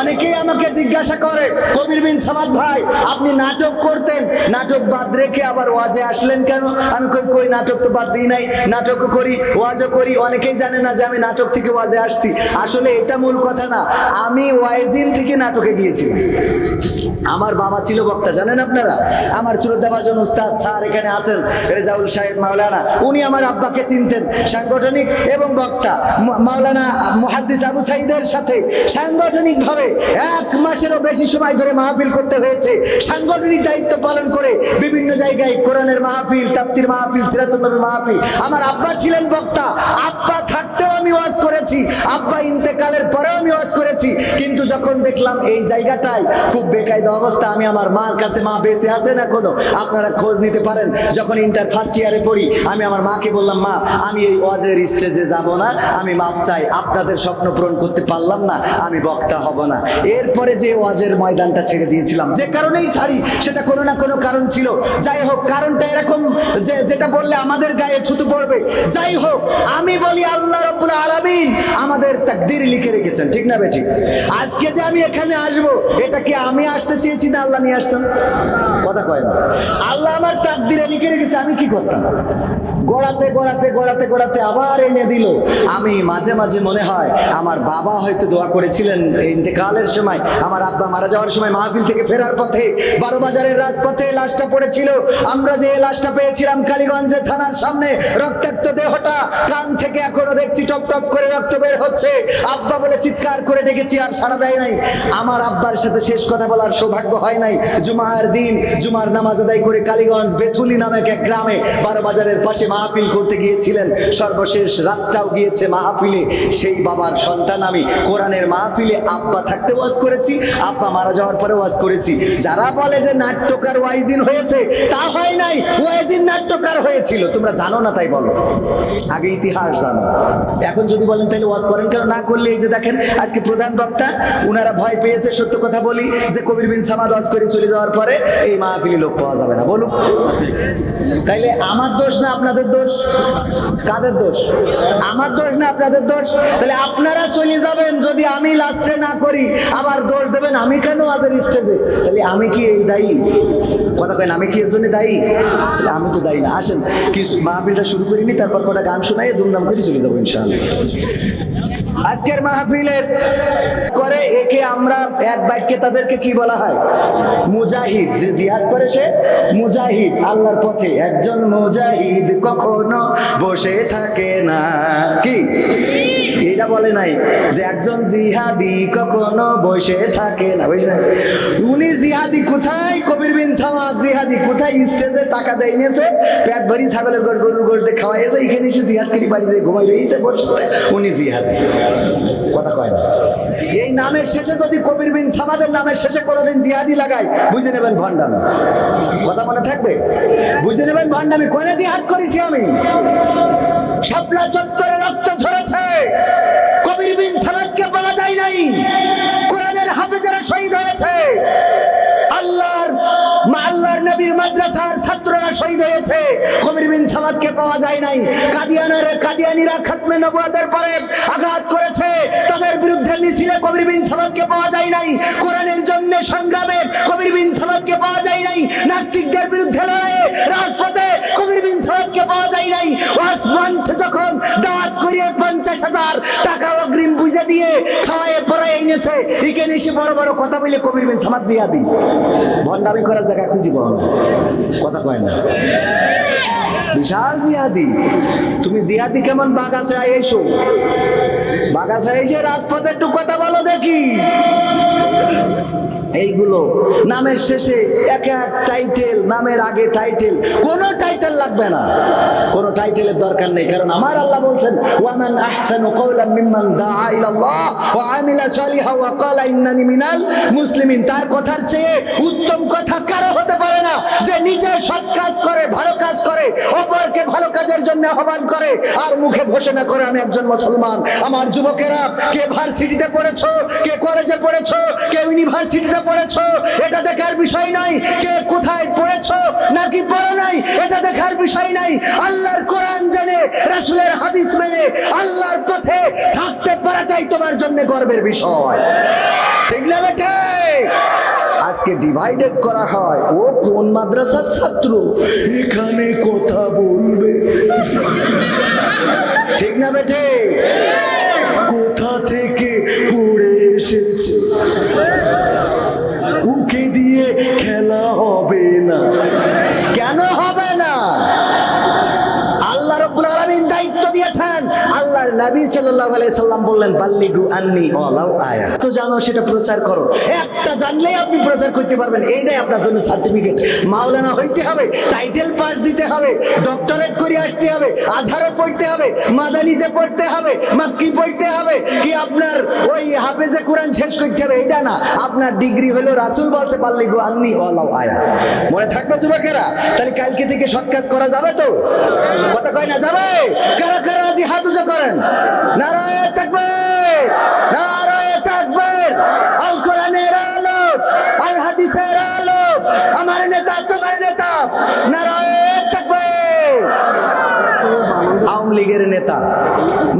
অনেকেই আমাকে জিজ্ঞাসা করে, কবির বিন সামাদ ভাই, আপনি নাটক করতেন? নাটক বাদ রেখে আবার ওয়াজে আসলেন কেন? আমি কই কই, নাটক তো বাদ দিই নাই। নাটকও করি, ওয়াজও করি। অনেকেই জানে না যে আমি নাটক থেকে ওয়াজে আসছি। আসলে এটা মূল কথা না, আমি ওয়াইজিন থেকে নাটকে গিয়েছিলাম। আমার বাবা ছিল বক্তা, জানেন আপনারা? আমার শ্রদ্ধাভাজন উস্তাদ স্যার এখানে আছেন, রেজাউল সাহেব মাওলানা। উনি আমার আব্বাকে চিনতেন, সাংগঠনিক এবং বক্তা। মাওলানা মুহাদ্দিস আবু সাইদের সাথে সাংগঠনিকভাবে এক মাসেরও বেশি সময় ধরে মাহফিল করতে হয়েছে। সাংগঠনিক দায়িত্ব পালন করে বিভিন্ন জায়গায় কোরআনের মাহফিল, তাফসির মাহফিল, সিরাতুল নবী মাহফিল। আমার আব্বা ছিলেন বক্তা। আব্বা থাকতেও আমি ওয়াজ করেছি। আব্বা ইন্তেকালের পরেও আমি ওয়াজ করেছি। কিন্তু যখন দেখলাম এই জায়গাটায় খুব বেকায়দা অবস্থা, আমি আমার মার কাছে, মা, বেঁচে আছে না কোনো আপনারা খোঁজ নিতে পারেন। যখন ইন্টার ফার্স্ট ইয়ারে পড়ি, আমি আমার মাকে বললাম, মা, আমি এই ওয়াজের স্টেজে যাব না। আমি মাপ চাই। আপনাদের স্বপ্ন পূরণ করতে পারলাম না। আমি বক্তা হব না। এরপরে যে ওয়াজের ময়দানটা ছেড়ে দিয়েছিলাম, যে কারণেই ছাড়ি, সেটা কোনো না কোনো কারণ ছিল। যাই হোক, কারণটা এরকম যে, যেটা বললে আমাদের গায়ে থুতু পড়বে। যাই হোক, আমি বলি আল্লাহ রব্বুল আলামিন আমাদের তাকদির লিখে রেখেছেন, ঠিক না বেঠিক? আজকে যে আমি এখানে আসব, এটা কি আমি আসতে চেয়েছি না আল্লাহ নিয়ে আসছেন? কথা কয় না। আল্লাহ আমার তাকদিরে লিখে রেখেছে, আমি কি করতাম? গোড়াতে গোড়াতে গোড়াতে গোড়াতে আবার এনে দিল। আমি মাঝে মাঝে মনে হয়, আমার বাবা হয়তো দোয়া করেছিলেন, এই ইন্তেকালের সময়, আমার আব্বা মারা যাওয়ার সময় মাহফিল থেকে ফেরার পথে বারো বাজারের রাজপথে লাশটা পড়েছিল। আমরা যে লাশটা পেয়েছিলাম কালীগঞ্জের থানার সামনে, রক্তাক্ত দেহটা কান থেকে এখনও দেখছি, টপ টপ করে রক্ত বের হচ্ছে। আব্বা বলে চিৎকার করে ডেকেছি, আর সাড়া দেয় নাই। আমার আব্বার সাথে শেষ কথা বলার সৌভাগ্য হয় নাই। জুমার দিন, জুমার নামাজ আদায় করে কালীগঞ্জ বেথুলি নামে এক গ্রামে বারো বাজারের পাশে মাহফিল করতে গিয়েছিলেন। সর্বশেষ রাতটাও গিয়েছে মাহফিলে। সেই বাবার সন্তান আমি। কোরআনের মাহফিলে আব্বা থাকতে ওয়াজ করেছি, আব্বা মারা যাওয়ার পরে ওয়াজ করেছি। যারা বলে যে নাট্যকার ওয়াইজিন হয়েছে, তা হয় নাই, ওয়াইজিন নাট্যকার হয়েছিল। তোমরা জানো না তাই বলো। আগে ইতিহাস জানো। এখন যদি বলেন তাহলে ওয়াজ করেন, কেন না করলে এই যে দেখেন, আজকে প্রধান বক্তা, উনারা ভয় পেয়েছে, সত্য কথা বলি, যে কবির বিন সামাদ ওয়াজ করে চলে যাওয়ার পরে এই মাহফিলি লোক পাওয়া যাবে না। বলুন। তাইলে আমার দোষ না আপনাদের দোষ? কাদের দোষ? আমার দোষ না আপনাদের দোষ? তাহলে আপনারা চলে যাবেন যদি আমি লাস্টে না করি। আবার দোষ দেবেন আমি কেন আজের স্টেজে তাহলে আমি কি এই দায়ী? কথা কেন আমি কি এর জন্য দায়ী? তাহলে আমি তো দায়ী না। আসেন, কিছু মাহফিলটা শুরু করিনি, তারপর কটা গান শোনাই ধুমধাম করে চলে যাব ইনশাআল্লাহ। আজকের মাহফিলের করে একে আমরা এক বাক্যে তাদেরকে কি বলা হয়? মুজাহিদ। যে জিহাদ করে সে মুজাহিদ। আল্লাহর পথে একজন মুজাহিদ কখনো বসে থাকে না। কি? এটা বলে নাই যে একজন জিহাদি কখনো বসে থাকে না, বুঝলেন? উনি জিহাদি কোথায়? কবির বিন সামাদ জিহাদি কোথায়? স্টেজে টাকা দেয় নিয়েছে পেট ভরি ছাগলের গড় গরুর গড়তে খাওয়াইছে, এখানে এসে জিহাদ করি বাড়িতে ঘুমাই রয়েছে বসে উনি জিহাদি। কথা কয় না। নামের শেষে যদি কবির বিন সামাদের নামের শেষে কোনোদিন জিহাদি লাগাই বুঝে নেবেন ভণ্ডামি। কথা মনে থাকবে? বুঝে নেবেন ভণ্ডামি? কোনে জিহাদ করেছি আমি? শাপলা চত্বরে রক্ত ঝরেছে। কবির বিন সামাদকে পাওয়া যায় নাই। ছাত্ররা শহীদ হয়েছে। কবির বিন সামাদকে পাওয়া যায় নাই। কাদিয়ানের, কাদিয়ানিরা খাতমে নবুয়াদের পরে আঘাত করেছে। তাদের বিরুদ্ধে মিছিলে কবির বিন সামাদকে পাওয়া যায় নাই। কোরআনের জন্য সংগ্রামে কবির বিন সামাদকে পাওয়া যায় নাই। নাস্তিকদের বিরুদ্ধে লড়াইয়ে রাজপথে কবির বিন সামাদকে পাওয়া যায় নাই। ওয়াসমানছে যখন দাওয়াত করিয়ে পঞ্চাশ হাজার টাকা অগ্রিম বুঝে দিয়ে খাওয়াইয়ে এনেছে এখানে এসে বড় বড় কথা বলে কবির বিন সামাদ জিয়াদি। ভণ্ডামি করার জায়গা খুঁজি বল। কথা কয় না। বিশাল জিহাদি তুমি জিহাদি কেমন বাগাছড়ায় এসো? বাগাছড়ায় এসে রাজপথে একটু কথা বলো দেখি। এইগুলো। নামের শেষে এক এক টাইটেল নামের আগে টাইটেল কোনো টাইটেল লাগবে না। কোনো টাইটেলের দরকার নেই। কারণ আমার আল্লাহ বলছেন, ওয়ামান আহসানু কওলাম মিম্মান দাআ ইলাল্লাহ ওয়া আমিলা সালিহা ওয়া ক্বালা ইন্নানি মিনাল মুসলিমিন। তার কথার চেয়ে উত্তম কথা কারও হতে পারে না, যে নিজে সৎ কাজ করে, ভালো কাজ করে, অপরকে ভালো কাজের জন্য আহ্বান করে, আর মুখে ঘোষণা করে, আমি একজন মুসলমান। আমার যুবকেরা কে ভার্সিটিতে পড়েছো? কে কলেজে পড়েছো? কে ইউনিভার্সিটিতে পড়েছো? এটা দেখার বিষয় নাই। কে কোথায় পড়েছো? নাকি পড়ো নাই? এটা দেখার বিষয় নাই। আল্লাহর কোরআন জেনে, রাসূলের হাদিস মেনে আল্লাহর পথে থাকতে পারাটাই তোমার জন্য গর্বের বিষয়। ঠিক না বেটে? আজকে ডিভাইডেড করা হয়, ও কোন মাদ্রাসার ছাত্র? এখানে কথা বলবে। ঠিক না বেটে? কোথা থেকে পড়ে এসেছে? দিয়ে খেলা হবে না। নবী সাল্লাল্লাহু আলাইহি সাল্লাম বললেন, বাল্লিগু আন্নি ওয়ালাউ আয়া। তো জানো, সেটা প্রচার করো। একটা জানলেই আপনি প্রচার করতে পারবেন। এইটাই আপনার জন্য সার্টিফিকেট মাওলানা হইতে হবে টাইটেল পাস দিতে হবে ডক্টরেট করে আসতে হবে, আজহারও পড়তে হবে, মাদানিতে পড়তে হবে, মাক্কি পড়তে হবে, কি আপনার ওই হাফেজে কোরআন শেষ করতে হবে? এটা না। আপনার ডিগ্রি হলো রাসূল বলছে, বাল্লিগু আন্নি ওয়ালাউ আয়া। মনে থাকবে যুবকেরা? তাহলে কালকে থেকে সৎ কাজ করা যাবে তো? কথা কয় না, যাবে? কারা কারা রাজি হাত উঁচু করেন? নারায় থাকবে নারায় থাকবে আল কোরআনের আলো, আল হাদিসের আলো। আমার নেতা, তোমার নেতা নারায় থাকবে আওয়ামী লীগের নেতা।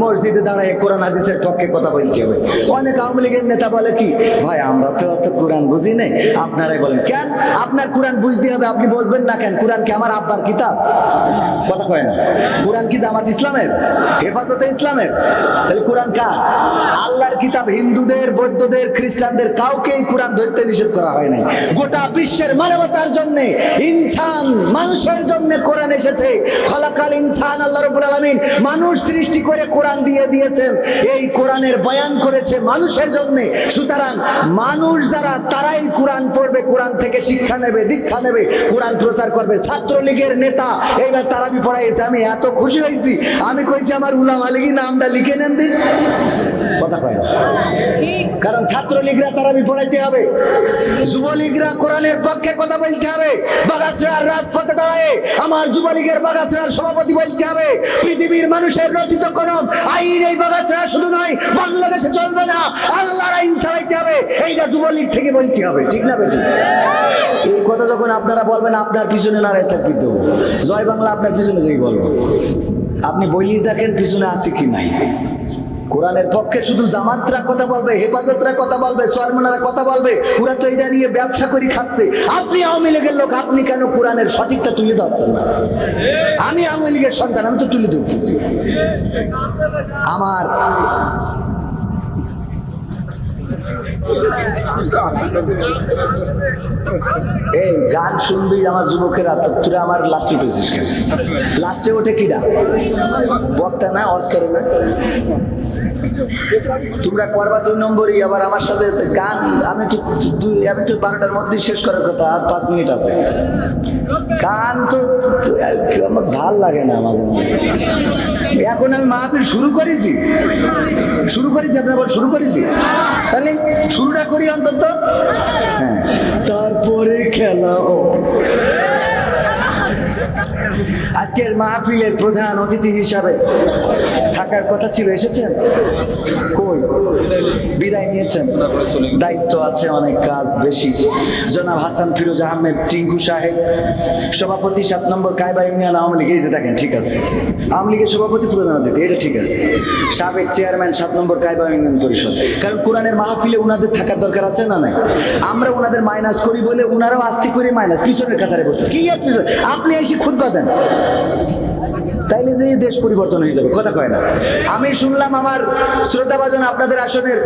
মসজিদে দাঁড়ায় কোরআন হাদিসের পক্ষে কথা বলতে হবে? অনেক আওয়ামী লীগের নেতা বলে কি, ভাই, আমরা তো অত কোরআন বুঝি নাই। আপনারাই বলেন, কেন? আপনার কোরআন বুঝতে হবে, আপনি বুঝবেন না কেন? কোরআন কি আমার আব্বার কিতাব? কথা কয় না। কোরআন কি জামাত ইসলামের? হেফাজতে ইসলামের? তাহলে কোরআন কার? আল্লাহর কিতাব হিন্দুদের, বৌদ্ধদের, খ্রিস্টানদের কাউকেই কোরআন ধরতে নিষেধ করা হয় নাই। গোটা বিশ্বের মানবতার জন্যে, ইনসান মানুষের জন্য কোরআন এসেছে। খলাকাল ইনসান, আল্লাহ রবুল আলমিন মানুষ সৃষ্টি করে কোরআন দিয়ে দিয়েছেন। এই কোরআনের বয়ান করেছে মানুষের জন্য। সুতরাং মানুষ যারা, তারাই কোরআন পড়বে, কোরআন থেকে শিক্ষা নেবে, দীক্ষা নেবে, কোরআন প্রচার করবে। ছাত্রলীগের নেতা, এইবার তারাবি পড়াইছে আমি এত খুশি হয়েছি। আমি কইছি, আমার উলাম আলিগি নামটা লিখে নেন দিন কথা কয় কারণ ছাত্রলীগরা তারাবি পড়াইতে হবে। যুবলীগরা কোরআনের পক্ষে কথা বলতে হবে। বাগাসড়ার রাজপথে দাঁড়ায় আমার যুবলীগের বাগাসড়ার সভাপতি বলতে হবে। পৃথিবীর মানুষের রচিত কোন আইন এই বাগাসরা শুধু নয়, বাংলাদেশে চলবে না। আল্লাহর আইন চালাইতে হবে। এইটা যুবলীগ থেকে বলতে হবে, ঠিক না বেটি? এই কথা যখন আপনারা বলবেন, আপনার পিছনে নাড়াই থাকবি দেবো জয় বাংলা, আপনার পিছনে যেই বলব। আপনি বলিয়ে দেখেন পিছনে আছে কি নাই। কোরআনের পক্ষে শুধু জামাতরা কথা বলবে, হেফাজতরা কথা বলবে চরমনারা কথা বলবে, ওরা তো এটা নিয়ে ব্যবসা করে খাচ্ছে। আপনি আওয়ামী লীগের লোক, আপনি কেন কোরআনের সঠিকটা তুলে ধরছেন না? আমি আওয়ামী লীগের সন্তান, আমি তো তুলে ধরতেছি। আমার এই গান শুনবি আমার যুবকেরা তোরা আমার লাস্টে উঠেছিস কেন? লাস্টে ওঠে কিডা বক্তা না অস্কারে না? তোমরা করবা দুই নম্বরই, আবার আমার সাথে গান, আমি তো দুই, আমি তো বারোটার মধ্যেই শেষ করার কথা, আর পাঁচ মিনিট আছে। গান তো আমার ভালো লাগে না মাঝে এখন আমি মাহফিল শুরু করেছি। শুরু করেছি, আপনার শুরু করেছি? তাহলে শুরুটা করি অন্তত। হ্যাঁ তারপরে খেলা। আজকের মাহফিলের প্রধান অতিথি হিসাবে থাকার কথা ছিল, এসেছেন? কই? বিদায় নিয়েছেন। দায়িত্ব আছে, অনেক কাজ বেশি। জনাব হাসান ফিরোজ আহমেদ, টিঙ্কু সাহেব, সভাপতি সাত নম্বর কায়বা ইউনিয়ন আওয়ামী লীগ। এই যে দেখেন, ঠিক আছে। আওয়ামী লীগের সভাপতি প্রধান অতিথি, এটা ঠিক আছে। সাবেক চেয়ারম্যান সাত নম্বর কায়বা ইউনিয়ন পরিষদ। কারণ কোরআনের মাহফিলে উনাদের থাকার দরকার আছে না নাই? আমরা ওনাদের মাইনাস করি বলে উনারাও আস্তে করে মাইনাস পিছনের কাতারে বলতে কি আপনি এসে খুদবা দেন। তাইলে যে দেশ পরিবর্তন হয়ে যাবে, কথা কয় না। আমি শুনলাম আমার শ্রদ্ধাভাজন আপনাদের আসনের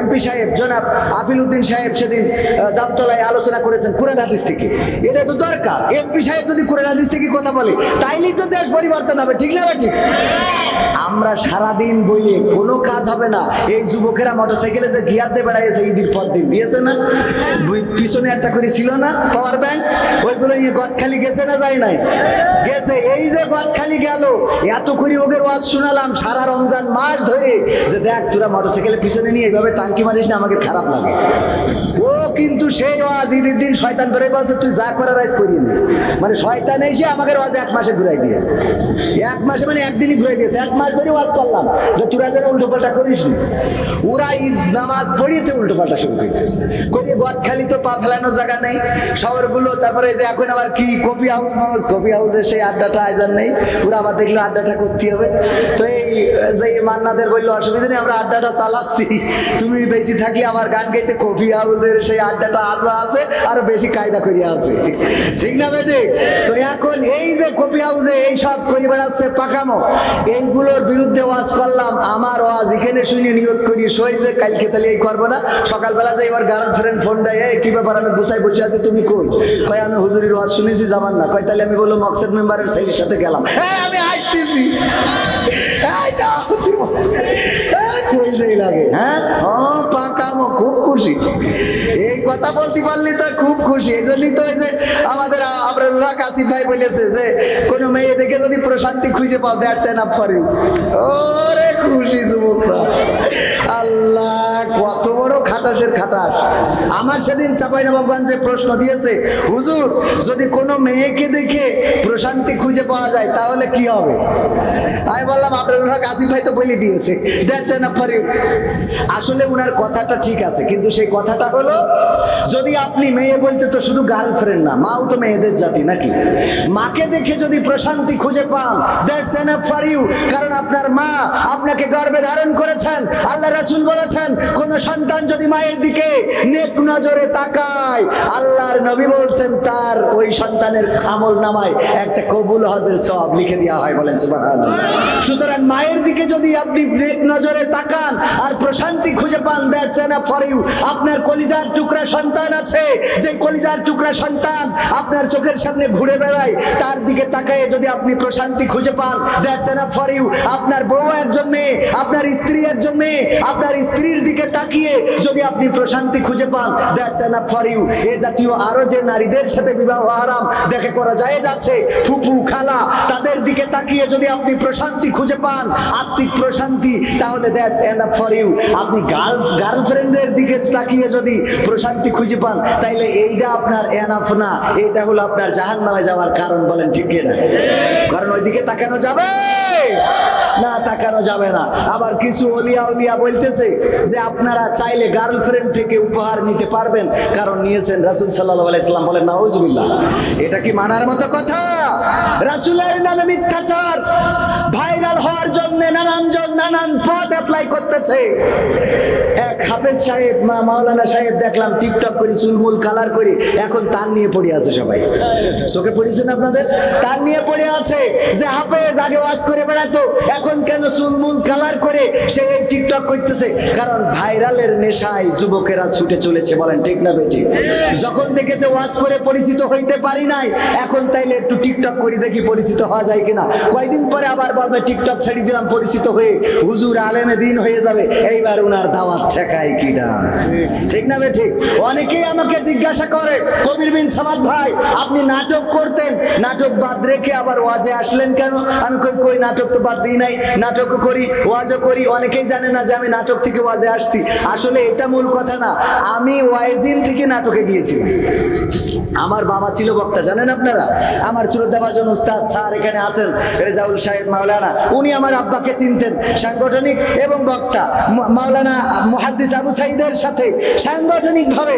এমপি সাহেব, জনাব আফিল উদ্দিন সাহেব সেদিন জামতলায় আলোচনা করেছেন কোরআন হাদিস থেকে। এটা তো দরকার। এমপি সাহেব যদি কোরআন হাদিস থেকে কথা বলে, তাইলেই তো দেশ পরিবর্তন হবে, ঠিক না ঠিক আমরা সারাদিন বইয়ে কোনো কাজ হবে না। এই যুবকেরা মোটরসাইকেলে যে গিয়ার দিয়ে বেড়াইছে ঈদের পর দিন, দিয়েছে না? পিছনে একটা করে ছিল না পাওয়ার ব্যাংক ওইগুলো নিয়ে গদখালি গেছে না, যায় নাই? গেছে, এই যে গদখালি খালি গেল, এত করে ওদের ওয়াজ শোনালাম সারা রমজান মাস ধরে যে দেখ তোরা মোটরসাইকেলের পিছনে নিয়ে এইভাবে টাঙ্কি মারিস না, আমাকে খারাপ লাগে। ও কিন্তু সেই ওয়াজ, ঈদের দিন শয়তান করে বলছে, তুই যা করার আজ করিয়ে নে। মানে শয়তান এসে আমাকে ওয়াজ এক মাসে ঘুরাই দিয়েছে। এক মাসে মানে একদিনই ঘুরাই দিয়েছে। এক মাস ধরে ওয়াজ করলাম যে তোরা যেন উল্টো পাল্টা করিস না। ওরা ঈদ নামাজ পড়িয়েতে উল্টো পাল্টা শুরু করতেছে করিয়ে গদ খালি তো পা ফেলানোর জায়গা নেই। শহরগুলো, তারপরে যে এখন আবার কি কপি হাউস, মাউস কপি হাউসে। সেই আড্ডাটা আয়োজন নেই। ওরা আবার দেখল আড্ডাটা করতে হবে। তো এই যে মান্নাদের বলল অসুবিধা নেই আমরা আড্ডাটা চালাচ্ছি। তুমি বেশি থাকলে আমার গান গাইতে কফি হাউসের সেই আড্ডাটা আজও আছে আর বেশি কায়দা করিয়া আছে। ঠিক না বেটে? তো এখন এই যে কফি হাউসে এই সব করে বেড়াচ্ছে পাকামো এইগুলোর বিরুদ্ধে ওয়াজ করলাম। আমার ওয়াজ এখানে শুনে নিয়োগ করি সই যে কালকে তাহলে এই করব না। সকালবেলা যে এবার গার্লফ্রেন্ড ফোন দেয় "এই, কি ব্যাপার? আমি গুছাই বসে আছি তুমি কই? কয় আমি হুজুরির ওয়াজ শুনেছি যাবার না। কয় তাহলে আমি বলল মকসেদ মেম্বারের ছেলের সাথে গেলাম। হ্যাঁ আমি আসতেছি লাগে। হ্যাঁ? ও পাকামো খুব খুশি। এই কথা বলতে পারলি তো খুব খুশি। এই জন্যই তো এই যে আমাদের ভাই বলেছে যে, কোনো মেয়ে দেখে যদি প্রশান্তি খুঁজে পাও দ্যাটস ফর ইউ ওরে খুশি যুবকরা। আল্লাহ, কত বড় খাটাসের খাটাস। আমার সেদিন চাপাইনবাবগঞ্জে প্রশ্ন দিয়েছে, হুজুর, যদি কোনো মেয়েকে দেখে প্রশান্তি খুঁজে পাওয়া যায়, তাহলে কি হবে? আমি বললাম আবরুল্লাহ কাসিফ ভাই তো বলে দিয়েছে দ্যাটস এনাফ ফর ইউ আসলে উনার কথাটা ঠিক আছে, কিন্তু সেই কথাটা হলো, যদি আপনি মেয়ে বলতে তো শুধু গার্লফ্রেন্ড না, মাও তো মেয়েদের জাতি। নাকি? মাকে দেখে যদি প্রশান্তি খুঁজে পান দ্যাটস এনাফ ফর ইউ কারণ আপনার মা আপনাকে গর্বে ধারণ করেছেন। আল্লাহ রাসূল বলেছেন, কোন সন্তান যদি মায়ের দিকে নেক নজরে তাকায়, আল্লাহর নবী বলছেন, তার ওই সন্তানের আমল নামায় একটা কবুল হজের সব লিখে দেওয়া হয় বলেন সুতরাং মায়ের দিকে যদি আপনি নেক নজরে তাকান আর প্রশান্তি খুঁজে পান দ্যাটস এনাফ ফর ইউ আপনার কলিজার টুকরা সন্তান আছে। যে কলিজার টুকরা সন্তান আপনার চোখের সামনে ঘুরে বেড়ায় তার দিকে তাকায় যদি আপনি প্রশান্তি খুঁজে পান দ্যাটস এনাফ ফর ইউ আপনার বউ একজন মেয়ে, আপনার স্ত্রী একজন মেয়ে, আপনার স্ত্রীর দিকে তাকিয়ে যদি আপনি প্রশান্তি খুঁজে পান দ্যাটস এনাফ ফর ইউ এ জাতীয় আরও যে নারীদের সাথে বিবাহ আরাম দেখে করা যায় যাচ্ছে ফুপু খালা, তাদের দিকে তাকিয়ে যদি আপনি প্রশান্তি খুঁজে পান, আত্মিক প্রশান্তি, তাহলে দ্যাটস এনাফ ফর ইউ আপনি গার্ল, গার্লফ্রেন্ডের দিকে তাকিয়ে যদি প্রশান্তি খুঁজে পান, তাইলে এইটা আপনার এনাফ না, এটা হলো আপনার জাহান নামে যাওয়ার কারণ বলেন ঠিক না কারণ ওইদিকে তাকানো যাবে। না, তাকানো যাবে না। আবার কিছু অলিয়া উলিয়া বলতেছে যে আপনারা চাইলে গার্লফ্রেন্ড থেকে উপহার নিতে পারবেন। কারণ নিয়েছেন রাসুল সাল্লাহ আলাইসাল্লাম বলেন, নাউজুবিল্লাহ। এটা কি মানার মতো কথা? রাসুলের নামে মিথ্যাচার ভাইরাল হওয়ার জন্য নানান জন, নানান পথ অ্যাপ্লাই করতেছে। এক হাফেজ সাহেব মাওলানা সাহেব দেখলাম টিকটক করে, চুলমুল কালার করে, এখন তার নিয়ে পড়ে আছে সবাই। চোখে পড়েছেন আপনাদের? তার নিয়ে পড়ে আছে। যে হাফেজ, আগে ওয়াজ করে বেড়াতো, এখন কেন চুলমুল কালার করে সে এই টিকটক করতেছে? কারণ ভাইরালের নেশায় যুবকেরা ছুটে চলেছে, বলেন ঠিক না বেটি? যখন দেখেছে ওয়াজ করে পরিচিত হইতে পারি নাই, এখন তাইলে একটু টিকটক করে দেখি পরিচিত হওয়া যায় কিনা। কয়দিন পরে আবার বলবে, টিকটক ছেড়ে দিলাম পরিচিত হয়ে, হুজুর আলেমে দিন হয়ে যাবে। এইবার উনার দাওয়াত ঠিক না অনেকেই আমাকে জিজ্ঞাসা করে, কবির বিন সামাদ ভাই, আপনি নাটক করতেন? নাটক বাদ রেখে আবার ওয়াজে আসলেন কেন? আমি কই নাটক তো বাদ দিই নাই। নাটকও করি, ওয়াজও করি। অনেকেই জানে না যে আমি নাটক থেকে ওয়াজে আসছি। আসলে এটা মূল কথা না, আমি ওয়াইজিন থেকে নাটকে গিয়েছিলাম। আমার বাবা ছিল বক্তা, জানেন আপনারা? আমার শ্রদ্ধাভাজন উস্তাদ স্যার এখানে আছেন, রেজাউল সাহেব মাওলানা। উনি আমার আব্বাকে চিনতেন, সাংগঠনিক এবং বক্তা। মাওলানা আবু সাইদের সাথে সাংগঠনিকভাবে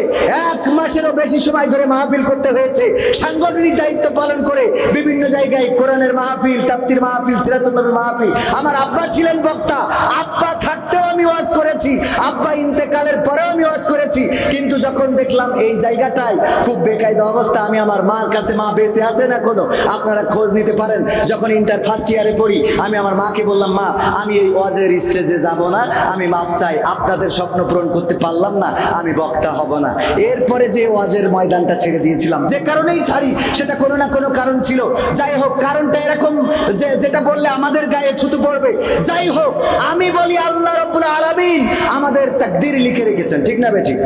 এক মাসেরও বেশি সময় ধরে মাহফিল করতে হয়েছে। সাংগঠনিক দায়িত্ব পালন করে বিভিন্ন জায়গায় কোরআনের মাহফিল মাহফিল মাহফিল। আমার আব্বা ছিলেন বক্তা। আব্বা থাকতেও আমি ওয়াজ করেছি। আব্বা ইন্তেকালের পরেও আমি ওয়াজ করেছি। কিন্তু যখন দেখলাম এই জায়গাটায় খুব বেকায়দা অবস্থা, আমি আমার মার কাছে মা বেঁচে আছে না কোনো? আপনারা খোঁজ নিতে পারেন। যখন ইন্টার ফার্স্ট ইয়ারে পড়ি, আমি আমার মাকে বললাম, মা, আমি এই ওয়াজের স্টেজে যাব না। আমি মাপ চাই। আপনাদের স্বপ্ন পূরণ করতে পারলাম না, আমি বক্তা হব না। এরপরে যে ওয়াজের ময়দানটা ছেড়ে দিয়েছিলাম, যে কারণেই ছাড়ি, সেটা কোনো না কোনো কারণ ছিল। যাই হোক, কারণটা এরকম যে যেটা বললে আমাদের গায়ে থুতু পড়বে। যাই হোক, আমি বলি আল্লাহ রব্বুল আলামিন আমাদের তাকদির লিখে রেখেছেন, ঠিক না বেঠিক?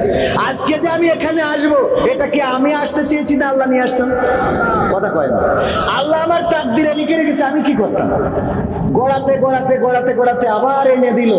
আজ আজকে যে আমি এখানে আসব, এটা কি আমি আসতে চেয়েছি না আল্লাহ নিয়ে আসছেন? কথা কয় না। আল্লাহ আমার তাকদিরে লিখে রেখেছে, আমি কি করতাম? গড়াতে গড়াতে গড়াতে গড়াতে আবার এনে দিল।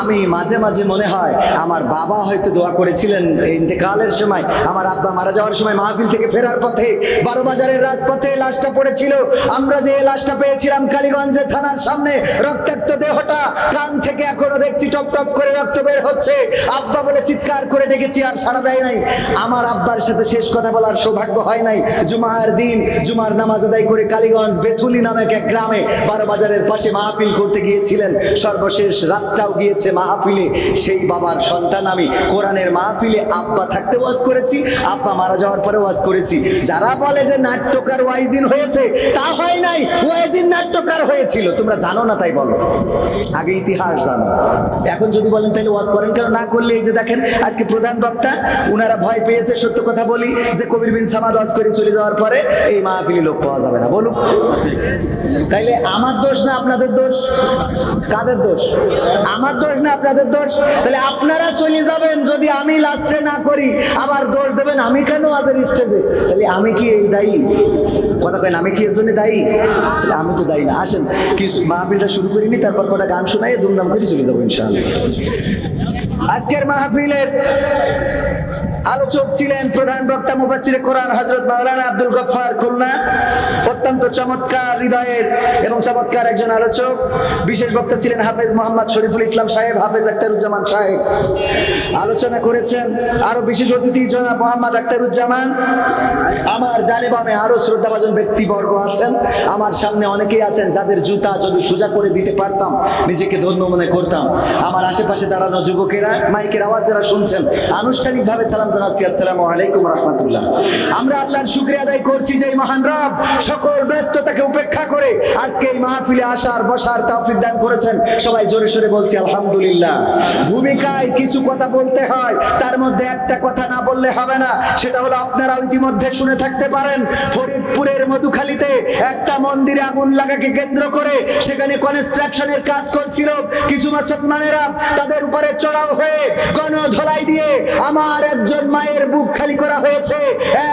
আমি মাঝে মাঝে মনে হয় আমার বাবা হয়তো দোয়া করেছিলেন এই ইন্তেকালের সময়, আমার আব্বা মারা যাওয়ার সময় মাহফিল থেকে ফেরার পথে বারো বাজারের রাজপথে লাশটা পড়েছিল। আমরা যে লাশটা পেয়েছিলাম কালীগঞ্জে থানার সামনে, রক্তাক্ত দেহটা কান থেকে এখনও দেখছি, টপ টপ করে রক্ত বের হচ্ছে। আব্বা বলে চিৎকার করে ডেকেছি, আর সাড়া দেয় নাই। আমার আব্বার সাথে শেষ কথা বলার সৌভাগ্য হয় নাই। জুমার দিন, জুমার নামাজ আদায় করে কালীগঞ্জ বেথুলি নামক এক গ্রামে বারো বাজারের পাশে মাহফিল করতে গিয়েছিলেন। সর্বশেষ রাতটাও গিয়েছে মাহফিলে। সেই বাবার সন্তান আমি কোরআনের মাহফিলে আব্বা থাকতে ওয়াজ করেছি, আব্বা মারা যাওয়ার পরে ওয়াজ করেছি। যারা বলে যে নাট্যকার ওয়াইজিন হয়েছে, তা হয় নাই, ওয়াইজিন নাট্যকার হয়েছিল। তোমরা জানো না তাই বলো। আগে ইতিহাস জানো। এখন যদি বলেন তাহলে ওয়াজ করেন কেন? না করলে এই যে দেখেন, আজকে প্রধান বক্তা, উনারা ভয় পেয়েছে, সত্য কথা বলি, যে কবির বিন সামাদ ওয়াজ করে চলে যাওয়ার পরে এই মাহফিলি লোক পাওয়া যাবে না। বলুন। তাইলে আমার দোষ না আপনাদের দোষ? কাদের দোষ? আমার দোষ না আপনাদের দোষ? তাহলে আপনারা চলে যাবেন, যদি আমি লাস্টে না করি, আবার দোষ দেবেন, আমি কেন আজের স্টেজে তাহলে আমি কি এই দায়ী? কথা কেন আমি কি এর জন্য দায়ী? তাহলে আমি তো দায়ী না। আসেন, কিছু মাহফিলটা শুরু করিনি, তারপর কটা গান শোনাই দুমদাম করে চলে যাব ইনশাআল্লাহ। আজকের মাহফিলের আলোচক ছিলেন প্রধান বক্তা মুফাসির কোরআন হজরত মাওলানা আব্দুল গফার খুলনা। অত্যন্ত চমৎকার হৃদয়ের এবং চমৎকার একজন আলোচক। বিশেষ বক্তা ছিলেন হাফেজ মোহাম্মদ শরীফুল ইসলাম সাহেব, হাফেজ আক্তারুজ্জামান সাহেব। আলোচনা করেছেন আরও বিশেষ অতিথি জনাব মোহাম্মদ আক্তারুজ্জামান আমার ডানে বামে আরও শ্রদ্ধাভাজন ব্যক্তিবর্গ আছেন। আমার সামনে অনেকেই আছেন যাদের জুতা যদি সোজা করে দিতে পারতাম, নিজেকে ধন্য মনে করতাম। আমার আশেপাশে দাঁড়ানো যুবকেরা, মাইকের আওয়াজ যারা শুনছেন, আনুষ্ঠানিকভাবে সালাম জানাচ্ছি, আসসালামু আলাইকুম রহমতুল্লাহ। আমরা আল্লাহর শুক্রিয়া আদায় করছি যে মহান রব সকল ব্যস্ততাকে উপেক্ষা করে আজকে এই মাহফিলে আসার, বসার তৌফিক দান করেছেন। সবাই জোরে সোরে বলছি, আলহামদুলিল্লাহ। ভূমিকায় কিছু কথা বলতে হয়, তার মধ্যে একটা কথা না বললে হবে না, সেটা হলো আপনারা ইতিমধ্যে শুনে থাকতে পারেন। ফরিদপুরের মধুখালীতে একটা মন্দিরে আগুন লাগাকে কেন্দ্র করে সেখানে কনস্ট্রাকশনের কাজ করছিল। কিছু মুসলমানেরা তাদের উপরে চড়াও হয়ে গণধলাই দিয়ে আমার একজন মায়ের বুক খালি করা হয়েছে।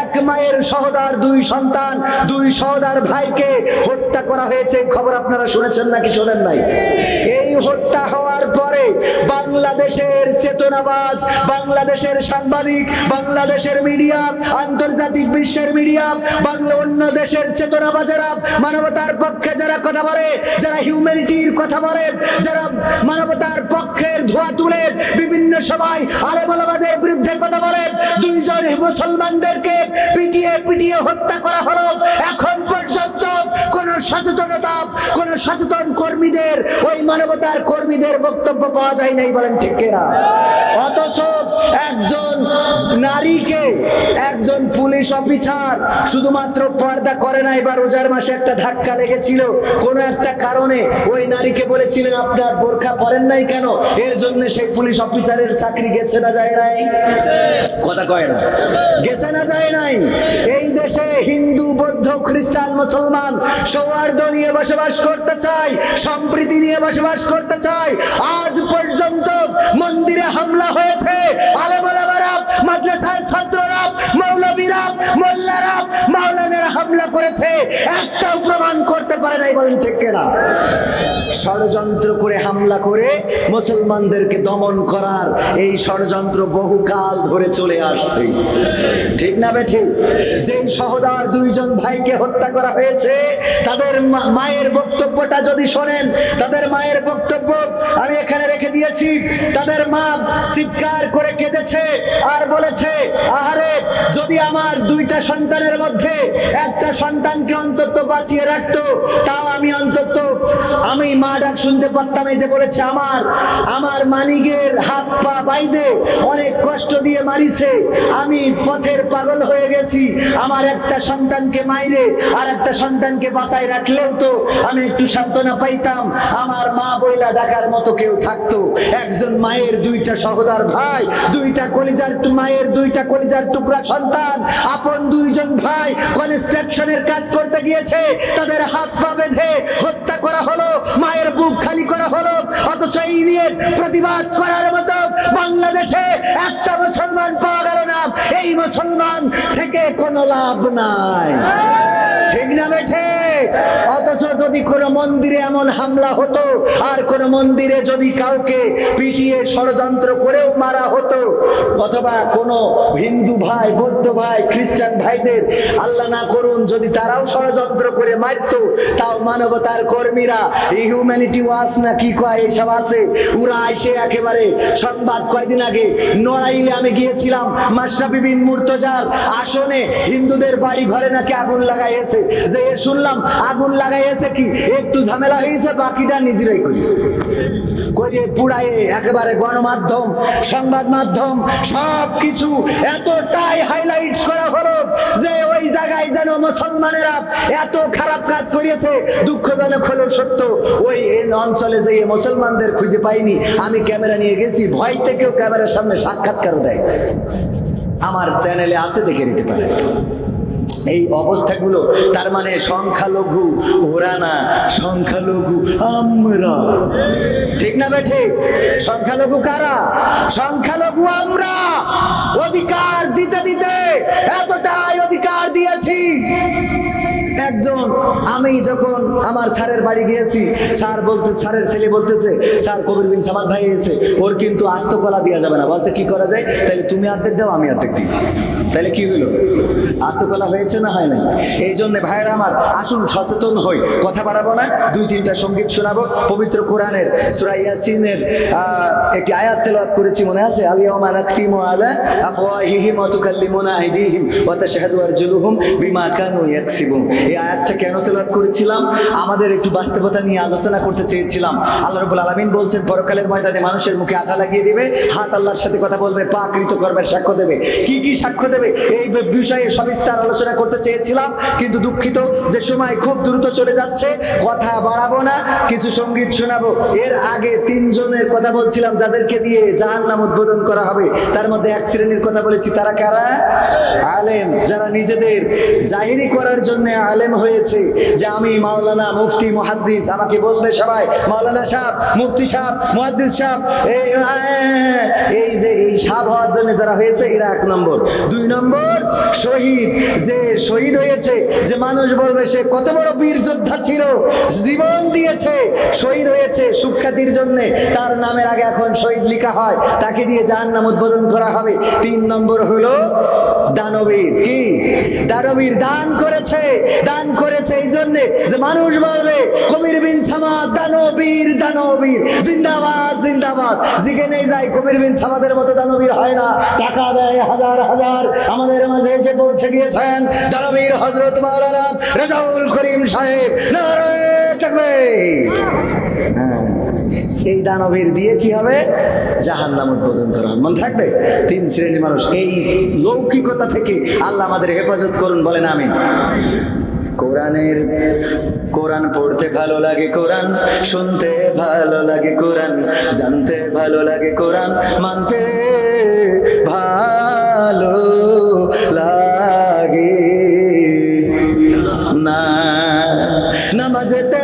এক মায়ের সহদার দুই সন্তান, দুই সহদার ভাইকে হত্যা করা হয়েছে, খবর আপনারা শুনেছেন নাকি শোনেন নাই? এই হত্যা হওয়ার পরে বাংলাদেশের চেতনাবাজ, বাংলাদেশের সাংবাদিক, বাংলাদেশের মিডিয়া, আন্তর্জাতিক বিশ্বের মিডিয়া, বাংলা অন্য দেশের চেতনাবাজেরা, মানবতার পক্ষে যারা কথা বলে, যারা হিউম্যানিটির কথা বলে, যারা মানবতার পক্ষের ধোয়া তুলে বিভিন্ন সময় আলেমালাবাদের বিরুদ্ধে কথা বলে, দুইজন মুসলমানদেরকে পিটিয়ে পিটিয়ে হত্যা করা হলো। এখন পর্যন্ত কোন সচেতনতা, কোন সচেতন কর্মীদের, ওই মানবতার কর্মীদের বক্তব্য পাওয়া যায় নাই বলেন ঠিক অথচ একজন নারীকে একজন পুলিশ অফিসার শুধুমাত্র পর্দা করে নাই বা রোজার মাসে একটা ধাক্কা লেগেছিল। কোনো একটা কারণে ওই নারীকে বলেছিলেন, আপনার বোরখা পরেন নাই কেন? এর জন্য সেই পুলিশ অফিসারের চাকরি গেছে না যায় নাই? কথা কয় না। গেছে না যায় নাই। এই দেশে হিন্দু, বৌদ্ধ, খ্রিস্টান, মুসলমান সৌহার্দ্য নিয়ে বসবাস করতে চাই, সম্প্রীতি নিয়ে বসবাস করতে চাই। আজ পর্যন্ত মন্দিরে হামলা হয়েছে। আলেমারা মাদ্রাসার ছাত্ররা মৌলবীরা মোল্লারা মাওলানারা হামলা করেছে। একটাও প্রমাণ করতে পারে নাই, বলেন ঠিক কেনা? ষড়যন্ত্র করে হামলা করে মুসলমানদেরকে দমন করার এই ষড়যন্ত্র বহুকাল ধরে চলে আসছে। ঠিক না বে ঠিক যেই সহদার দুইজন ভাইকে হত্যা করা হয়েছে, তাদের মায়ের বক্তব্যটা যদি শোনেন, তাদের মায়ের বক্তব্য আমি এখানে রেখে দিয়েছি। তাদের মা চিৎকার করে কেঁদেছে আর বলেছে, আহারে, যদি আমার দুইটা সন্তানের মধ্যে একটা সন্তানকে অন্তত বাঁচিয়ে রাখতো, তাও আমি অন্তত, আমি মা ডাক শুনতে পারতাম, এই যে বলেছে, আমার আমার মানিগের হাত পা বাইদে অনেক কষ্ট দিয়ে মারিছে, আমি পথের পাগল হয়ে গেছি, আমার একটা সন্তানকে মাইরে আর একটা সন্তানকে বাঁচায় রাখলেও তো আমি একটু সান্ত্বনা পাইতাম, আমার মা বইলা ডাকার মতো কেউ থাকতো, একজন মায়ের দুইটা সহোদর ভাই, দুইটা কলিজার, মায়ের দুইটা কলিজার টুকরা সন্তান আপন দুইজন ভাই কনস্ট্রাকশনের কাজ করতে গিয়েছে। তাদের হাত পা বেঁধে হত্যা করা হলো, মায়ের বুক খালি করা হলো। অথচ এই নিয়ে প্রতিবাদ করার মতো বাংলাদেশে একটা মুসলমান পাওয়া গেল না। মুসলমান থেকে কোনো লাভ নাই। ঠিক না বেঠে? অথচ যদি কোনো মন্দিরে এমন হামলা হতো, আর কোনো মন্দিরে যদি কাউকে পিটিয়ে ষড়যন্ত্র করেও মারা হতো, অথবা কোনো হিন্দু ভাই, বৌদ্ধ ভাই, খ্রিস্টান ভাইদের আল্লাহ না করুন, যদি তারাও ষড়যন্ত্র করে মারতো, তাও মানবতার কর্মীরা, এই হিউম্যানিটি ওয়াচ না কি কয় এইসব আছে? ওরা এসে একেবারে সংবাদ কয়দিন আগে নড়াইলে আমি গিয়েছিলাম মাশরাফি বিন মুর্তজার আসনে, হিন্দুদের বাড়ি ঘরে নাকি আগুন লাগাইয়েছে যে শুনলাম আগুন লাগাইয়েছে কি? একটু ঝামেলা হয়েছে বাকিটা নিজেরাই করিস করিয়ে পুড়ায়ে একেবারে গণমাধ্যম, সংবাদ মাধ্যম সব কিছু এতটাই হাইলাইট করা হলো যে ওই জায়গায় যেন মুসলমানেরা এত খারাপ কাজ করিয়েছে, দুঃখজনক হলো সত্য। ওই অঞ্চলে যে মুসলমানদের খুঁজে পাইনি, আমি ক্যামেরা নিয়ে গেছি, ভয় থেকেও ক্যামেরার সামনে সাক্ষাৎকারও দেয়। আমার চ্যানেলে আছে দেখে নিতে পারেন। এই অবস্থাগুলো, তার মানে সংখ্যালঘু, ওরা না সংখ্যালঘু, আমরা। ঠিক না বেঠি? সংখ্যালঘু কারা? সংখ্যালঘু আমরা। অধিকার দিতে দিতে এতটাই অধিকার দিয়েছি। একজন, আমি যখন আমার স্যারের বাড়ি গিয়েছি, স্যার বলতে, স্যারের ছেলে বলতেছে, স্যার, কবির বিন সামাদ ভাই এসে, ওর কিন্তু আস্ত কলা দেওয়া যাবে না। বলছে, কি করা যায়? তাহলে তুমি অর্ধেক দাও, আমি অর্ধেক দিই। তাহলে কি হলো আস্ত কলা হয়েছে না হয় না এই জন্য ভাইয়েরা আমার, আসুন সচেতন হই। কথা বাড়াবো না, দুই তিনটা সংগীত শোনাবো। পবিত্র কোরআনের সুরাইয়াসিনের একটি আয়াত তেলাওয়াত করেছি, মনে আছে? আলিয়ামা নাখতিমু আলা আয়াতটা কেন তেলাওয়াত করেছিলাম? আমাদের একটু বাস্তবতা নিয়ে আলোচনা করতে চেয়েছিলাম। আল্লাহ রাব্বুল আলামিন বলছেন, পরকালের ময়দানে মানুষের মুখে আটা লাগিয়ে দেবে, হাত আল্লাহর সাথে কথা বলবে, পা কৃত করবার সাক্ষ্য দেবে। কি কি সাক্ষ্য দেবে? এই বিষয়ে সবিস্তার আলোচনা করতে চেয়েছিলাম, কিন্তু দুঃখিত যে সময় খুব দ্রুত চলে যাচ্ছে, কথা বাড়াবো না, কিছু সংগীত শোনাবো। এর আগে তিনজনের কথা বলছিলাম, যাদেরকে দিয়ে জাহান নাম উদ্বোধন করা হবে। তার মধ্যে এক শ্রেণির কথা বলেছি, তারা কারা? আলেম। যারা নিজেদের জাহিরি করার জন্য আলেম হয়েছে যে আমি মাওলানা মুফতি মুহাদ্দিস। আমাকে বলবে সবাই, মাওলানা সাহেব, মুফতি সাহেব, মুহাদ্দিস সাহেব এই এই যে এই সাহেব হওয়ার জন্য যারা হয়েছে, এরা এক নম্বর। দুই নম্বর, শহীদ, যে শহীদ হয়েছে, যে মানুষ বলবে সে কত বড় বীর যোদ্ধা ছিল, জীবন দিয়েছে, শহীদ হয়েছে সুখ্যাতির জন্য। তার নামের আগে এখন শহীদ লেখা হয়, তাকে দিয়ে যার নাম উদ্বোধন করা হবে। তিন নম্বর হলো দানবীর। কি? দানবীর দান করেছে, দান করেছে এই জন্য যে মানুষ বলবে কবির বিন সামাদ, দানবীর দানবীর। জিন্দাবাদ জিন্দাবাদ। যেখানে যাই কবির বিন সামাদের মতো দানবীর হয় না। টাকা দেয় হাজার হাজার। আমাদের মাঝে এসে পৌঁছে গিয়েছেন দানবীর হজরত মাওলানা রাজাউল করিম সাহেব। হ্যাঁ। এই দানবীর দিয়ে কি হবে? জাহান নাম উদ্বোধন করা হবে। মনে থাকবে? তিন শ্রেণির মানুষ। এই লৌকিকতা থেকে আল্লাহ আমাদের হেফাজত করুন, বলেন আমিন। কোরআনের, কোরআন পড়তে ভালো লাগে কোরআন, শুনতে ভালো লাগে কোরআন, জানতে ভালো লাগে কোরআন, মানতে ভালো লাগে। না, নামাজেতে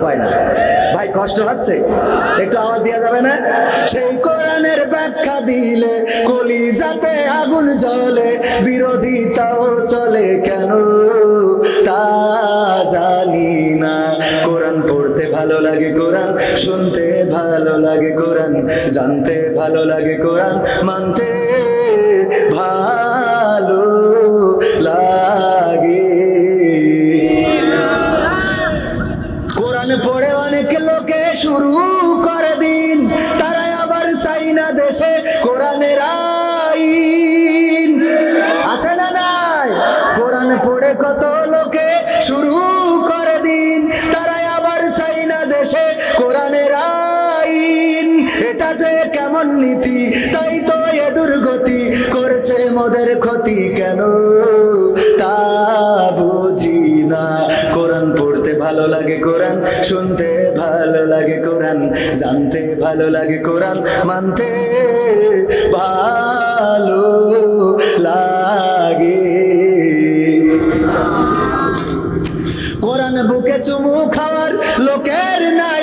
কয় না। ভাই, কষ্ট হচ্ছে? একটু আওয়াজ দেওয়া যাবে না? সেই কোরআনের ব্যাখ্যা দিলে কলি যাতে আগুন জ্বলে, বিরোধিতাও চলে কেন? তা জানি না। কোরআন পড়তে ভালো লাগে কোরআন, শুনতে ভালো লাগে কোরআন, জানতে ভালো লাগে কোরআন, মানতে ভালো লাগে। কোরআনের আইন। এটা যে কেমন নীতি, তাই তো এ দুর্গতি করছে মোদের ক্ষতি কেন? তা বুঝি না। ভালো লাগে কোরআন, শুনতে ভালো লাগে কোরআন, জানতে ভালো লাগে কোরআন, মানতে ভালো লাগে। কোরআন বুকে চুমু খাওয়ার লোকের নাই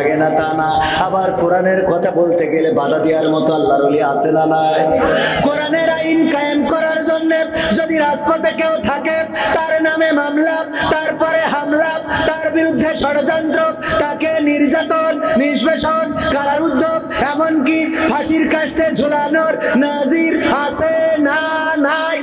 লাগে না তা না। আবার কোরআনের কথা বলতে গেলে বাধা দেওয়ার মতো আল্লাহর আছে না নাই? কোরআনের আইন কায়েম করার জন্য যদি রাজপথে কেউ থাকে, তার নামে মামলা, তারপরে হামলা, তার বিরুদ্ধে ষড়যন্ত্র, তাকে নির্যাতন, নিষ্পেষণ, কারারুদ্ধ, এমনকি ফাঁসির কাষ্টে ঝুলানোর নাজির আছে না নাই?